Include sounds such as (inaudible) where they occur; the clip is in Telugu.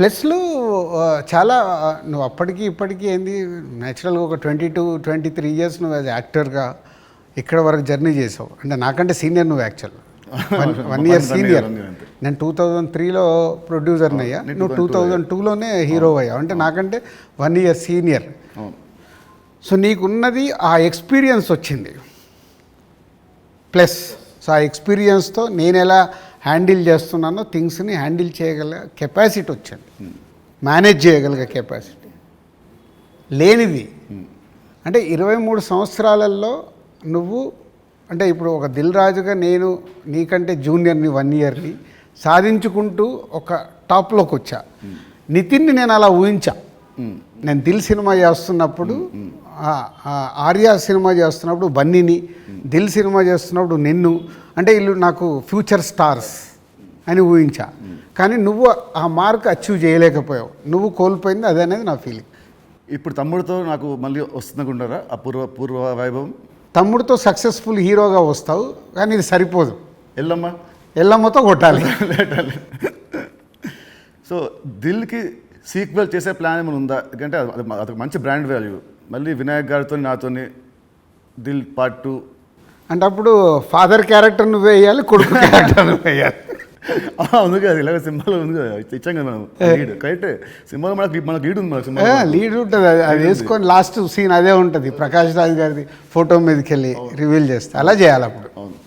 ప్లస్లు చాలా నువ్వు అప్పటికి ఇప్పటికీ ఏంది న్యాచురల్గా ఒక twenty two twenty three years నువ్వు యాజ్ యాక్టర్గా ఇక్కడ వరకు జర్నీ చేసావు. అంటే నాకంటే సీనియర్ నువ్వు actual. (laughs) One one year senior. నేను టూ థౌజండ్ త్రీలో ప్రొడ్యూసర్ని అయ్యా నువ్వు టూ థౌజండ్ టూలోనే హీరో అయ్యావు. అంటే నాకంటే వన్ ఇయర్ సీనియర్. సో నీకున్నది ఆ ఎక్స్పీరియన్స్ వచ్చింది. ప్లస్ సో ఆ ఎక్స్పీరియన్స్తో నేను ఎలా హ్యాండిల్ చేస్తున్నానో థింగ్స్ని హ్యాండిల్ చేయగల కెపాసిటీ వచ్చింది. మేనేజ్ చేయగలిగే కెపాసిటీ. లేనిది. అంటే ఇరవై మూడు సంవత్సరాలలో నువ్వు అంటే ఇప్పుడు ఒక దిల్ రాజుగా నేను నీకంటే జూనియర్ని వన్ ఇయర్ని సాధించుకుంటూ ఒక టాప్లోకి వచ్చా. నితిన్ని నేను అలా ఊహించా. నేను దిల్ సినిమా చేస్తున్నప్పుడు ఆర్య సినిమా చేస్తున్నప్పుడు బన్నీని దిల్ సినిమా చేస్తున్నప్పుడు నిన్ను అంటే వీళ్ళు నాకు ఫ్యూచర్ స్టార్స్ అని ఊహించా. కానీ నువ్వు ఆ మార్క్ అచీవ్ చేయలేకపోయావు. నువ్వు కోల్పోయింది అదే అనేది నా ఫీలింగ్ ఇప్పుడు తమ్ముడితో నాకు మళ్ళీ వస్తుందనుకుంటారా ఆ పూర్వ పూర్వ వైభవం? తమ్ముడితో సక్సెస్ఫుల్ హీరోగా వస్తావు కానీ ఇది సరిపోదు. ఎల్లమ్మా? ఎల్లమ్మతో కొట్టాలి. సో దిల్కి సీక్వెల్ చేసే ప్లాన్ ఏమైనా ఉందా? ఎందుకంటే అది మంచి బ్రాండ్ వాల్యూ మళ్ళీ వినాయక్ గారితో నాతోని దిల్ పార్ట్ టూ అంటే అప్పుడు ఫాదర్ క్యారెక్టర్ నువ్వు వేయాలి కొడుకు క్యారెక్టర్ నువ్వు (laughs) వేయాలి? ఉంది కదా ఇలాగ సింబల్ ఉంది కదా ఇచ్చాం కదా మనం. లీడ్ కరెక్టే సింబల్ మనకి మనకు లీడ్ ఉంది మన సింబల్ లీడ్ ఉంటుంది అది అది వేసుకొని లాస్ట్ సీన్ అదే ఉంటుంది ప్రకాష్ రాజ్ గారిది ఫోటో మీదకి వెళ్ళి రివీల్ చేస్తే అలా చేయాలి అప్పుడు. అవును.